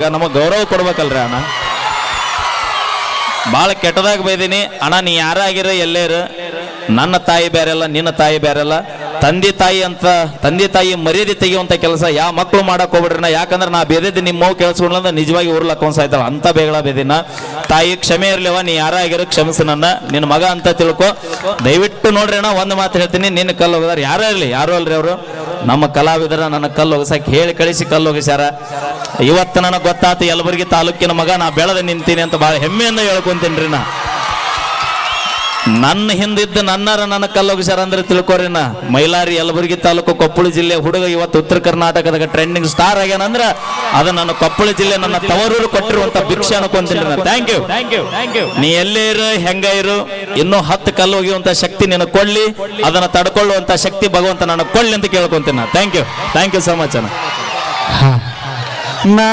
ಈಗ ನಮಗ್ ಗೌರವ ಕೊಡ್ಬೇಕಲ್ರಿ ಅಣ್ಣ. ಭಾಳ ಕೆಟ್ಟದಾಗ ಬೈದೀನಿ. ಅಣ್ಣ, ನೀ ಯಾರಾಗಿರ ಎಲ್ಲೇರ ನನ್ನ ತಾಯಿ ಬೇರೆಲ್ಲ ನಿನ್ನ ತಾಯಿ ಬೇರೆಲ್ಲ ತಂದೆ ತಾಯಿ ಅಂತ, ತಂದೆ ತಾಯಿ ಮರ್ಯಾದೆ ತೆಗೆಯುವಂತ ಕೆಲಸ ಯಾವ ಮಕ್ಕಳು ಮಾಡಕ್ ಹೋಗ್ಬಿಡ್ರಿ ನಾ ಯಾಕಂದ್ರೆ ನಾ ಬೇದಿದ್ದು ನಿಮ್ಮ ಮಗು ಕೇಳಿಸ್ಕೊಂಡ್ಲ ನಿಜವಾಗಿ ಊರ್ಲಕ್ಕ ಅನ್ಸಾಯ್ತಲ್ಲ ಅಂತ ಬೇಗಳ ಬೇದಿನ ತಾಯಿ, ಕ್ಷಮೆ ಇರ್ಲಿವ ನೀ ಯಾರಾಗಿರೋ ಕ್ಷಮಿಸು ನನ್ನ. ನಿನ್ನ ಮಗ ಅಂತ ತಿಳ್ಕೊ. ದಯವಿಟ್ಟು ನೋಡ್ರಿ ಅಣ್ಣ, ಒಂದು ಮಾತು ಹೇಳ್ತೀನಿ. ನಿನ್ನ ಕಲ್ಲು ಹೋಗಿದಾರೆ ಯಾರೇ ಇರಲಿ, ಯಾರು ಅಲ್ರಿ ಅವರು. ನಮ್ಮ ಕಲಾವಿದರ ನನ್ನ ಕಲ್ಲು ಹೋಗಿಸಕ್ ಹೇಳಿ ಕಳಿಸಿ ಕಲ್ಲು ಒಗಸ್ಯಾರ. ಇವತ್ತು ನನಗೆ ಗೊತ್ತಾತು, ಯಲಬುರ್ಗಿ ತಾಲೂಕಿನ ಮಗ, ನಾ ಬೆಳೆದ ನಿಂತೀನಿ ಅಂತ ಭಾಳ ಹೆಮ್ಮೆಯಿಂದ ಹೇಳ್ಕೊಂತೀನಿ ರೀ ನಾ. ನನ್ನ ಹಿಂದಿದ್ದ ನನ್ನರ ನನ್ನ ಕಲ್ಲೋಗಿಸ್ಯಾರ ಅಂದ್ರೆ ತಿಳ್ಕೊರಿ ನಾ ಮೈಲಾರಿ ಯಲಬುರ್ಗಿ ತಾಲೂಕು ಕೊಪ್ಪಳ ಜಿಲ್ಲೆ ಹುಡುಗ ಇವತ್ತು ಉತ್ತರ ಕರ್ನಾಟಕದಾಗ ಟ್ರೆಂಡಿಂಗ್ ಸ್ಟಾರ್ ಆಗ್ಯಾನಂದ್ರ ಅದು ನನ್ನ ಕೊಪ್ಪಳ ಜಿಲ್ಲೆ ನನ್ನ ತವರೂರು ಕೊಟ್ಟಿರುವಂತ ಭಿಕ್ಷೆ ಅನ್ಕೊಂತೀನಿ ನಾ thank you thank you thank you ನೀ ಎಲ್ಲೇ ಇರು ಹೆಂಗ ಇರು ಇನ್ನೂ ಹತ್ತು ಕಲ್ಲು ಒಗೆಯುವಂತ ಶಕ್ತಿ ನಿನ್ನ ಕೊಡ್ಲಿ ಅದನ್ನ ತಡ್ಕೊಳ್ಳುವಂತ ಶಕ್ತಿ ಭಗವಂತ ನಾನು ಕೊಡ್ಲಿ ಅಂತ ಕೇಳ್ಕೊಂತೀನಿ thank you thank you so much ಅಣ್ಣ. ನಾ